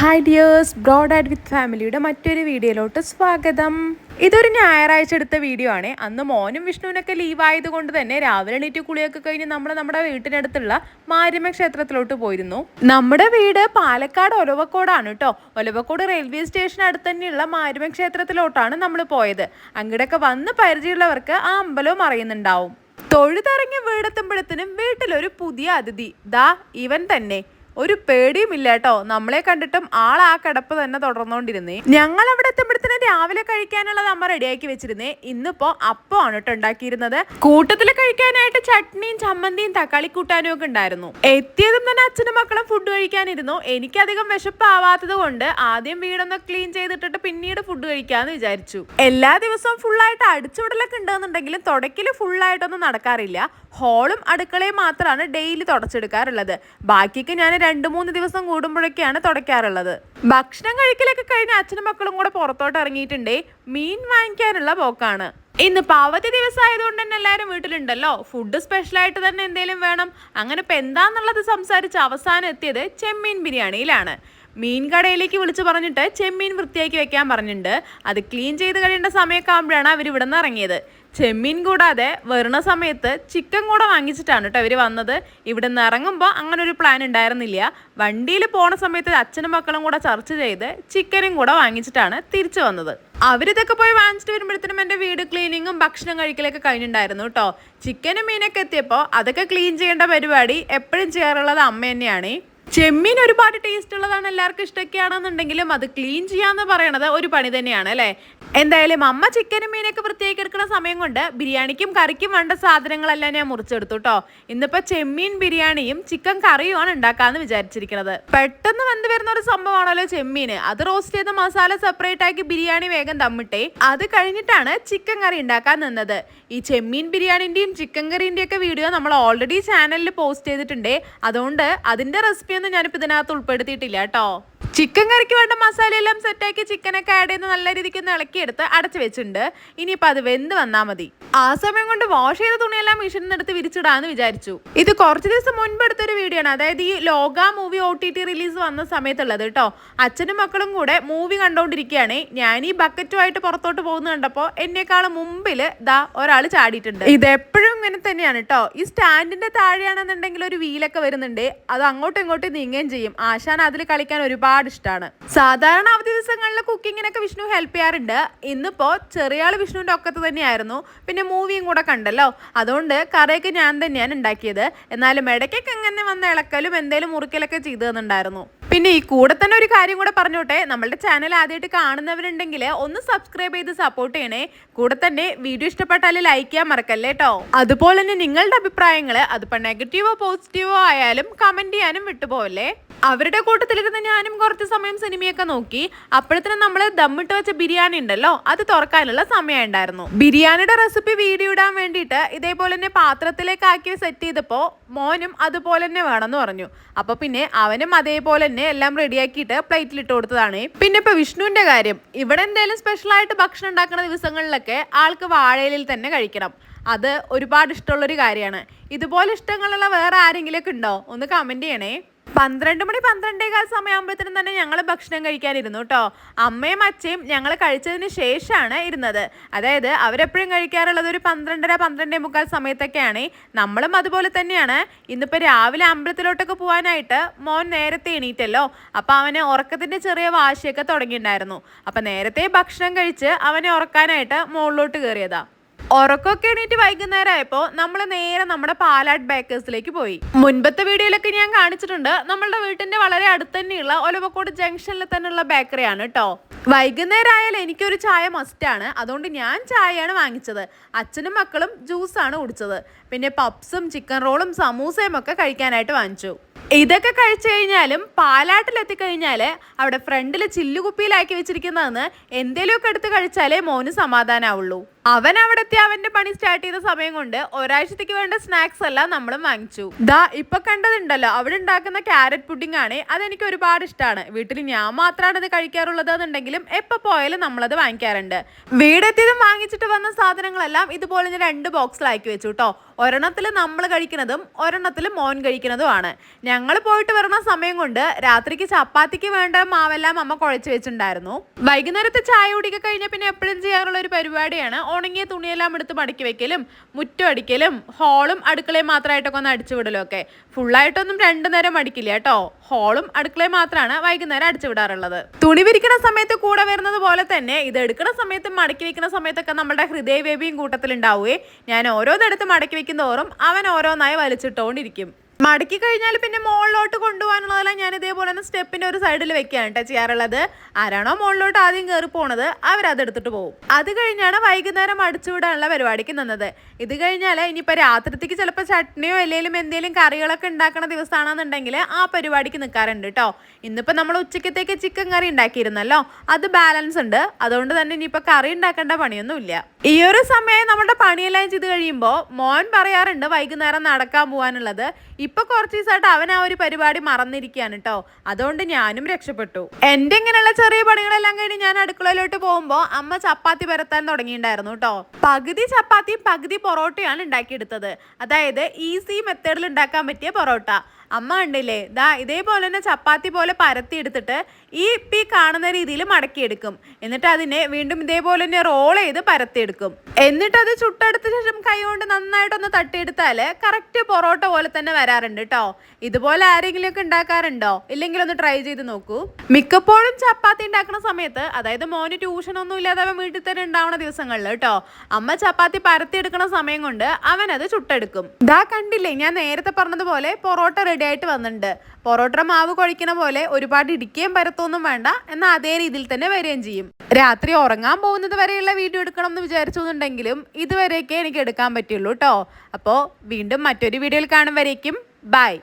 Hi dears broad add with ഫാമിലിയുടെ മറ്റൊരു വീഡിയോയിലോട്ട് സ്വാഗതം. ഇതൊരു ഞായറാഴ്ച എടുത്ത വീഡിയോ ആണ്. അന്ന് മോനും വിഷ്ണുവിനൊക്കെ ലീവ് ആയതുകൊണ്ട് തന്നെ രാവിലെ എണീറ്റ് കുളിയൊക്കെ കഴിഞ്ഞ് നമ്മൾ നമ്മുടെ വീട്ടിനടുത്തുള്ള മാരിമ ക്ഷേത്രത്തിലോട്ട് പോയിരുന്നു. നമ്മുടെ വീട് പാലക്കാട് ഒലവക്കോടാണ് കേട്ടോ ഒലവക്കോട് റെയിൽവേ സ്റ്റേഷൻ അടുത്ത് തന്നെയുള്ള മാരിമ ക്ഷേത്രത്തിലോട്ടാണ് നമ്മൾ പോയത്. അങ്ങോട്ടൊക്കെ വന്ന് പരിചയമുള്ളവർക്ക് ആ അമ്പലവും അറിയുന്നുണ്ടാവും. തൊഴുതിറങ്ങി വീടെത്തുമ്പോഴത്തേനും വീട്ടിലൊരു പുതിയ അതിഥി. ദാ ഇവൻ തന്നെ. ഒരു പേടിയുമില്ല കേട്ടോ നമ്മളെ കണ്ടിട്ടും ആൾ ആ കിടപ്പ് തന്നെ തുടർന്നുകൊണ്ടിരുന്നേ. ഞങ്ങൾ അവിടെ എത്തുമ്പോഴത്തേന് രാവിലെ കഴിക്കാനുള്ളത് അമ്മ റെഡിയാക്കി വെച്ചിരുന്നേ. ഇന്നിപ്പോ അപ്പം ആണ് കേട്ടോ ഉണ്ടാക്കിയിരുന്നത്. കൂട്ടത്തിൽ കഴിക്കാനായിട്ട് ചട്നിയും ചമ്മന്തിയും തക്കാളി കൂട്ടാനും ഒക്കെ ഉണ്ടായിരുന്നു. എത്തിയതും തന്നെ അച്ഛനും മക്കളും ഫുഡ് കഴിക്കാനിരുന്നു. എനിക്കധികം വിശപ്പാവാത്തത് കൊണ്ട് ആദ്യം വീടൊന്ന് ക്ലീൻ ചെയ്തിട്ടിട്ട് പിന്നീട് ഫുഡ് കഴിക്കാന്ന് വിചാരിച്ചു. എല്ലാ ദിവസവും ഫുള്ളായിട്ട് അടിച്ചുവിടലൊക്കെ ഉണ്ടെന്നുണ്ടെങ്കിലും തുടക്കിൽ ഫുള്ളായിട്ടൊന്നും നടക്കാറില്ല. ഹോളും അടുക്കളയും മാത്രമാണ് ഡെയിലി തുടച്ചെടുക്കാറുള്ളത്. ബാക്കിയൊക്കെ ഞാൻ രണ്ട് മൂന്ന് ദിവസം കൂടുമ്പോഴൊക്കെയാണ് തുടയ്ക്കാറുള്ളത്. ഭക്ഷണം കഴിക്കലൊക്കെ കഴിഞ്ഞ അച്ഛനും മക്കളും കൂടെ പുറത്തോട്ട് ഇറങ്ങിയിട്ടുണ്ടേ. മീൻ വാങ്ങിക്കാനുള്ള പോക്കാണ്. ഇന്ന് പാവത്തി ദിവസമായതുകൊണ്ട് തന്നെ എല്ലാവരും വീട്ടിലുണ്ടല്ലോ. ഫുഡ് സ്പെഷ്യലായിട്ട് തന്നെ എന്തെങ്കിലും വേണം. അങ്ങനെ ഇപ്പം എന്താന്നുള്ളത് സംസാരിച്ച് അവസാനം എത്തിയത് ചെമ്മീൻ ബിരിയാണിയിലാണ്. മീൻ കടയിലേക്ക് വിളിച്ചു പറഞ്ഞിട്ട് ചെമ്മീൻ വൃത്തിയാക്കി വെക്കാൻ പറഞ്ഞിട്ടുണ്ട്. അത് ക്ലീൻ ചെയ്ത് കഴിയേണ്ട സമയമൊക്കെ ആകുമ്പോഴാണ് അവർ ഇവിടെ നിന്ന് ഇറങ്ങിയത്. ചെമ്മീൻ കൂടാതെ വരുന്ന സമയത്ത് ചിക്കൻ കൂടെ വാങ്ങിച്ചിട്ടാണ് കേട്ടോ ഇവർ വന്നത്. ഇവിടെ നിന്ന് ഇറങ്ങുമ്പോൾ അങ്ങനെ ഒരു പ്ലാൻ ഉണ്ടായിരുന്നില്ല. വണ്ടിയിൽ പോണ സമയത്ത് അച്ഛനും മക്കളും കൂടെ ചർച്ച ചെയ്ത് ചിക്കനും കൂടെ വാങ്ങിച്ചിട്ടാണ് തിരിച്ചു വന്നത്. അവരിതൊക്കെ പോയി വാങ്ങിച്ചിട്ട് വരുമ്പോഴത്തേനും എന്റെ വീട് ക്ലീനിങ്ങും ഭക്ഷണം കഴിക്കലൊക്കെ കഴിഞ്ഞിട്ടുണ്ടായിരുന്നു കേട്ടോ ചിക്കനും മീനൊക്കെ എത്തിയപ്പോൾ അതൊക്കെ ക്ലീൻ ചെയ്യേണ്ട പരിപാടി എപ്പോഴും ചെയ്യാറുള്ളത് അമ്മ തന്നെയാണ്. ചെമ്മീൻ ഒരുപാട് ടേസ്റ്റ് ഉള്ളതാണ് എല്ലാവർക്കും ഇഷ്ടമൊക്കെയാണെന്നുണ്ടെങ്കിലും അത് ക്ലീൻ ചെയ്യാന്ന് പറയണത് ഒരു പണി തന്നെയാണ് അല്ലേ? എന്തായാലും അമ്മ ചിക്കനും മീനൊക്കെ വൃത്തിയാക്കി എടുക്കുന്ന സമയം കൊണ്ട് ബിരിയാണിക്കും കറിക്കും വേണ്ട സാധനങ്ങളെല്ലാം ഞാൻ മുറിച്ചെടുത്തു കേട്ടോ ഇന്നിപ്പോ ചെമ്മീൻ ബിരിയാണിയും ചിക്കൻ കറിയുമാണ് ഉണ്ടാക്കാന്ന് വിചാരിച്ചിരിക്കുന്നത്. പെട്ടെന്ന് വന്ന് വരുന്ന ഒരു സംഭവമാണല്ലോ ചെമ്മീൻ അത് റോസ്റ്റ് ചെയ്ത മസാല സെപ്പറേറ്റ് ആക്കി ബിരിയാണി വേഗം തമ്മിട്ടേ അത് കഴിഞ്ഞിട്ടാണ് ചിക്കൻ കറി ഉണ്ടാക്കാൻ നിന്നത്. ഈ ചെമ്മീൻ ബിരിയാണിന്റെയും ചിക്കൻ കറിന്റെയും ഒക്കെ വീഡിയോ നമ്മൾ ഓൾറെഡി ചാനലിൽ പോസ്റ്റ് ചെയ്തിട്ടുണ്ട്. അതുകൊണ്ട് അതിന്റെ റെസിപ്പി ഒന്നും ഞാനിപ്പോൾ ഇതിനകത്ത് ഉൾപ്പെടുത്തിയിട്ടില്ല കേട്ടോ ചിക്കൻ കറിക്ക് വേണ്ട മസാലയെല്ലാം സെറ്റാക്കി ചിക്കനൊക്കെ ആഡ് ചെയ്ത് നല്ല രീതിക്ക് ഇളക്കിയെടുത്ത് അടച്ചു വെച്ചിട്ടുണ്ട്. ഇനിയിപ്പോൾ അത് വെന്ത് വന്നാൽ മതി. ആ സമയം കൊണ്ട് വാഷ് ചെയ്ത തുണിയെല്ലാം മെഷീനിൽ നിന്ന് എടുത്ത് വിരിച്ചിടാന്ന് വിചാരിച്ചു. ഇത് കുറച്ച് ദിവസം മുൻപ് എടുത്തൊരു വീഡിയോ ആണ്. അതായത് ഈ Lokah movie O T T release വന്ന സമയത്തുള്ളത് കേട്ടോ അച്ഛനും മക്കളും കൂടെ മൂവി കണ്ടോണ്ടിരിക്കുകയാണ് ഞാൻ ഈ ബക്കറ്റുമായിട്ട് പുറത്തോട്ട് പോകുന്ന കണ്ടപ്പോൾ എന്നെക്കാളും മുമ്പിൽ ദാ ഒരാൾ ചാടിയിട്ടുണ്ട്. ഇത് ഇങ്ങനെ തന്നെയാണ് കേട്ടോ ഈ സ്റ്റാൻഡിന്റെ താഴെയാണെന്നുണ്ടെങ്കിൽ ഒരു വീലൊക്കെ വരുന്നുണ്ട്. അത് അങ്ങോട്ടും ഇങ്ങോട്ടും നീങ്ങുകയും ചെയ്യും. ആശാൻ അതിൽ കളിക്കാൻ ഒരുപാട് ഇഷ്ടമാണ് സാധാരണ അവധി ദിവസങ്ങളിൽ കുക്കിങ്ങിനൊക്കെ വിഷ്ണു ഹെൽപ്പ് ചെയ്യാറുണ്ട്. ഇന്നിപ്പോ ചെറിയ ആൾ വിഷ്ണുവിന്റെ ഒക്കത്ത് തന്നെയായിരുന്നു. പിന്നെ മൂവിയും കൂടെ കണ്ടല്ലോ. അതുകൊണ്ട് കറിയൊക്കെ ഞാൻ തന്നെയാണ് ഉണ്ടാക്കിയത്. എന്നാലും ഇടയ്ക്കൊക്കെ എങ്ങനെ വന്ന ഇളക്കലും എന്തേലും മുറിക്കലൊക്കെ ചെയ്തു തന്നിട്ടുണ്ടായിരുന്നു. പിന്നെ ഈ കൂടെ തന്നെ ഒരു കാര്യം കൂടെ പറഞ്ഞോട്ടെ. നമ്മളുടെ ചാനൽ ആദ്യമായിട്ട് കാണുന്നവരുണ്ടെങ്കിൽ ഒന്ന് സബ്സ്ക്രൈബ് ചെയ്ത് സപ്പോർട്ട് ചെയ്യണേ. കൂടെ തന്നെ വീഡിയോ ഇഷ്ടപ്പെട്ടാൽ ലൈക്ക് ചെയ്യാൻ മറക്കല്ലേ കേട്ടോ അതുപോലെ തന്നെ നിങ്ങളുടെ അഭിപ്രായങ്ങൾ അതിപ്പോൾ നെഗറ്റീവോ പോസിറ്റീവോ ആയാലും കമന്റ് ചെയ്യാനും വിട്ടുപോകല്ലേ അവരുടെ കൂട്ടത്തിലിരുന്ന് ഞാനും കുറച്ച് സമയം സിനിമയൊക്കെ നോക്കി. അപ്പോഴത്തേനും നമ്മൾ ദമ്മിട്ട് വെച്ച ബിരിയാണി ഉണ്ടല്ലോ അത് തുറക്കാനുള്ള സമയം ഉണ്ടായിരുന്നു. ബിരിയാണിയുടെ റെസിപ്പി വീഡിയോ ഇടാൻ വേണ്ടിയിട്ട് ഇതേപോലെ തന്നെ പാത്രത്തിലേക്ക് ആക്കി സെറ്റ് ചെയ്തപ്പോൾ മോനും അതുപോലെ തന്നെ വേണമെന്ന് പറഞ്ഞു. അപ്പോൾ പിന്നെ അവനും അതേപോലെ തന്നെ എല്ലാം റെഡിയാക്കിയിട്ട് പ്ലേറ്റിലിട്ട് കൊടുത്തതാണ്. പിന്നെ ഇപ്പൊ വിഷ്ണുവിന്റെ കാര്യം. ഇവിടെ എന്തെങ്കിലും സ്പെഷ്യൽ ആയിട്ട് ഭക്ഷണം ഉണ്ടാക്കുന്ന ദിവസങ്ങളിലൊക്കെ ആൾക്ക് വാഴയിലിൽ തന്നെ കഴിക്കണം. അത് ഒരുപാട് ഇഷ്ടമുള്ളൊരു കാര്യമാണ്. ഇതുപോലെ ഇഷ്ടങ്ങളുള്ള വേറെ ആരെങ്കിലുമൊക്കെ ഉണ്ടോ? ഒന്ന് കമന്റ് ചെയ്യണേ. പന്ത്രണ്ട് മണി പന്ത്രണ്ടേകാൽ സമയമാകുമ്പോഴത്തേനും തന്നെ ഞങ്ങൾ ഭക്ഷണം കഴിക്കാനിരുന്നു കേട്ടോ അമ്മയും അച്ഛയും ഞങ്ങൾ കഴിച്ചതിന് ശേഷമാണ് ഇരുന്നത്. അതായത് അവരെപ്പോഴും കഴിക്കാറുള്ളത് ഒരു പന്ത്രണ്ടര പന്ത്രണ്ടേ മുക്കാൽ സമയത്തൊക്കെയാണ്. നമ്മളും അതുപോലെ തന്നെയാണ്. ഇന്നിപ്പോൾ രാവിലെ അമ്പലത്തിലോട്ടൊക്കെ പോകാനായിട്ട് മോൻ നേരത്തെ എണീറ്റല്ലോ. അപ്പം അവന് ഉറക്കത്തിന്റെ ചെറിയ വാശിയൊക്കെ തുടങ്ങിയിട്ടുണ്ടായിരുന്നു. അപ്പം നേരത്തെ ഭക്ഷണം കഴിച്ച് അവനെ ഉറക്കാനായിട്ട് മുകളിലോട്ട് കയറിയതാ ഉറക്കമൊക്കെ എണീറ്റ് വൈകുന്നേരമായപ്പോ നമ്മൾ നേരെ നമ്മുടെ പാലാട് ബേക്കേഴ്സിലേക്ക് പോയി. മുൻപത്തെ വീഡിയോയിലൊക്കെ ഞാൻ കാണിച്ചിട്ടുണ്ട്. നമ്മളുടെ വീട്ടിന്റെ വളരെ അടുത്ത് തന്നെയുള്ള ഒലവക്കോട് ജംഗ്ഷനിൽ തന്നെയുള്ള ബേക്കറിയാണ് കേട്ടോ വൈകുന്നേരം ആയാൽ എനിക്കൊരു ചായ മസ്റ്റാണ് അതുകൊണ്ട് ഞാൻ ചായയാണ് വാങ്ങിച്ചത്. അച്ഛനും മക്കളും ജ്യൂസാണ് കുടിച്ചത്. പിന്നെ പപ്സും ചിക്കൻ റോളും സമൂസയും ഒക്കെ കഴിക്കാനായിട്ട് വാങ്ങിച്ചു. ഇതൊക്കെ കഴിച്ചു കഴിഞ്ഞാലും പാലാട്ടിലെത്തി കഴിഞ്ഞാൽ അവിടെ ഫ്രണ്ടിൽ ചില്ലുകുപ്പിയിലാക്കി വെച്ചിരിക്കുന്നതെന്ന് എന്തേലുമൊക്കെ എടുത്ത് കഴിച്ചാലേ മോന് സമാധാനാവുള്ളൂ. അവൻ അവിടെ എത്തി അവന്റെ പണി സ്റ്റാർട്ട് ചെയ്ത സമയം കൊണ്ട് ഒരാഴ്ചത്തേക്ക് വേണ്ട സ്നാക്സ് എല്ലാം നമ്മളും വാങ്ങിച്ചു. ദാ ഇപ്പൊ കണ്ടതുണ്ടല്ലോ അവിടെ ഉണ്ടാക്കുന്ന ക്യാരറ്റ് പുഡിംഗ് ആണ് അതെനിക്ക് ഒരുപാട് ഇഷ്ടമാണ് വീട്ടിൽ ഞാൻ മാത്രമാണ് ഇത് കഴിക്കാറുള്ളത് എന്നുണ്ടെങ്കിലും എപ്പോ പോയാലും നമ്മളത് വാങ്ങിക്കാറുണ്ട്. വീടെത്തിയതും വാങ്ങിച്ചിട്ട് വന്ന സാധനങ്ങളെല്ലാം ഇതുപോലെ ഞാൻ രണ്ട് ബോക്സിലാക്കി വെച്ചു കേട്ടോ ഒരെണ്ണത്തിൽ നമ്മൾ കഴിക്കുന്നതും ഒരെണ്ണത്തിൽ മോൻ കഴിക്കുന്നതുമാണ്. ഞങ്ങൾ പോയിട്ട് വരുന്ന സമയം കൊണ്ട് രാത്രിക്ക് ചപ്പാത്തിക്ക് വേണ്ട മാവെല്ലാം അമ്മ കുഴച്ച് വെച്ചിട്ടുണ്ടായിരുന്നു. വൈകുന്നേരത്തെ ചായ കുടിക്കഴിഞ്ഞ പിന്നെ എപ്പോഴും ചെയ്യാറുള്ള ഒരു പരിപാടിയാണ് ഉണങ്ങിയ തുണിയെല്ലാം എടുത്ത് മടക്കി വെക്കലും മുറ്റം അടിക്കലും ഹോളും അടുക്കളയും മാത്രമായിട്ടൊക്കെ ഒന്ന് അടിച്ചു വിടലും ഒക്കെ. ഫുള്ളായിട്ടൊന്നും രണ്ടു നേരം അടിക്കില്ല കേട്ടോ. ഹോളും അടുക്കളയും മാത്രമാണ് വൈകുന്നേരം അടിച്ചു വിടാറുള്ളത്. തുണി വിരിക്കുന്ന സമയത്ത് കൂടെ വരുന്നത് പോലെ തന്നെ ഇത് എടുക്കുന്ന സമയത്ത് മടക്കി വെക്കുന്ന സമയത്തൊക്കെ നമ്മുടെ ഹൃദയവേബിയും കൂട്ടത്തിലുണ്ടാവുകയും ഞാൻ ഓരോന്നെടുത്ത് മടക്കി വെക്കുന്നതോറും അവൻ ഓരോന്നായി വലിച്ചിട്ടുകൊണ്ടിരിക്കും മടക്കി കഴിഞ്ഞാൽ പിന്നെ മുകളിലോട്ട് കൊണ്ടുപോകാനുള്ളതെല്ലാം ഞാൻ ഇതേപോലെ തന്നെ സ്റ്റെപ്പിന്റെ ഒരു സൈഡിൽ വെക്കുകയാണ് കേട്ടോ ചെയ്യാറുള്ളത്. ആരാണോ മുകളിലോട്ട് ആദ്യം കയറി പോണത് അവരത് എടുത്തിട്ട് പോകും അത് കഴിഞ്ഞാണ് വൈകുന്നേരം അടിച്ചു വിടാനുള്ള പരിപാടിക്ക് നിന്നത്. ഇത് കഴിഞ്ഞാൽ ഇനിയിപ്പോൾ രാത്രിത്തേക്ക് ചിലപ്പോൾ ചട്നിയോ അല്ലെങ്കിലും എന്തെങ്കിലും കറികളൊക്കെ ഉണ്ടാക്കുന്ന ദിവസമാണെന്നുണ്ടെങ്കിൽ ആ പരിപാടിക്ക് നിൽക്കാറുണ്ട് കേട്ടോ ഇന്നിപ്പോൾ നമ്മൾ ഉച്ചക്കത്തേക്ക് ചിക്കൻ കറി ഉണ്ടാക്കിയിരുന്നല്ലോ അത് ബാലൻസ് ഉണ്ട്. അതുകൊണ്ട് തന്നെ ഇനിയിപ്പോൾ കറി ഉണ്ടാക്കേണ്ട പണിയൊന്നുമില്ല. ഈ ഒരു സമയം നമ്മുടെ പണിയെല്ലാം ചെയ്ത് കഴിയുമ്പോൾ മോൻ പറയാറുണ്ട് വൈകുന്നേരം നടക്കാൻ പോകാനുള്ളത് ഇപ്പൊ കുറച്ച് ദിവസമായിട്ട് അവൻ ആ ഒരു പരിപാടി മറന്നിരിക്കുകയാണ് കേട്ടോ അതുകൊണ്ട് ഞാനും രക്ഷപ്പെട്ടു. എന്റെ ഇങ്ങനെയുള്ള ചെറിയ പണികളെല്ലാം കഴിഞ്ഞ് ഞാൻ അടുക്കളയിലോട്ട് പോകുമ്പോൾ അമ്മ ചപ്പാത്തി പരത്താൻ തുടങ്ങിയിട്ടുണ്ടായിരുന്നു കേട്ടോ പകുതി ചപ്പാത്തിയും പകുതി പൊറോട്ടയാണ് ഉണ്ടാക്കിയെടുത്തത്. അതായത് ഈസി മെത്തേഡിൽ ഉണ്ടാക്കാൻ പറ്റിയ പൊറോട്ട. അമ്മ ഉണ്ടല്ലേ ദാ ഇതേപോലെ തന്നെ ചപ്പാത്തി പോലെ പരത്തി എടുത്തിട്ട് ഈ പി കാണുന്ന രീതിയിൽ മടക്കിയെടുക്കും. എന്നിട്ട് അതിനെ വീണ്ടും ഇതേപോലെ തന്നെ റോൾ ചെയ്ത് പരത്തിയെടുക്കും. എന്നിട്ട് അത് ചുട്ടെടുത്ത ശേഷം കൈ കൊണ്ട് നന്നായിട്ടൊന്ന് തട്ടിയെടുത്താൽ കറക്റ്റ് പൊറോട്ട പോലെ തന്നെ വരാറുണ്ട് കേട്ടോ ഇതുപോലെ ആരെങ്കിലും ഒക്കെ ഉണ്ടാക്കാറുണ്ടോ? ഇല്ലെങ്കിൽ ഒന്ന് ട്രൈ ചെയ്ത് നോക്കൂ. മിക്കപ്പോഴും ചപ്പാത്തി ഉണ്ടാക്കുന്ന സമയത്ത് അതായത് മോന് ട്യൂഷൻ ഒന്നും ഇല്ലാതെ അവൻ വീട്ടിൽ തന്നെ ഉണ്ടാവുന്ന ദിവസങ്ങളിൽ കേട്ടോ അമ്മ ചപ്പാത്തി പരത്തിയെടുക്കുന്ന സമയം കൊണ്ട് അവൻ അത് ചുട്ടെടുക്കും. ദാ കണ്ടില്ലേ? ഞാൻ നേരത്തെ പറഞ്ഞതുപോലെ പൊറോട്ട റെഡി ആയിട്ട് വന്നിട്ടുണ്ട്. പൊറോട്ട മാവ് കുഴക്കുന്ന പോലെ ഒരുപാട് ഇടിക്കുകയും പരത്തൊന്നും വേണ്ട. എന്നാൽ അതേ രീതിയിൽ തന്നെ വരികയും ചെയ്യും. രാത്രി ഉറങ്ങാൻ പോകുന്നത് വരെയുള്ള വീഡിയോ എടുക്കണം എന്ന് വിചാരിച്ചു എന്നുണ്ടെങ്കിലും ഇതുവരെയൊക്കെ എനിക്ക് എടുക്കാൻ പറ്റുള്ളൂ കേട്ടോ അപ്പോൾ വീണ്ടും മറ്റൊരു വീഡിയോയിൽ കാണും വരേക്കും. ബൈ.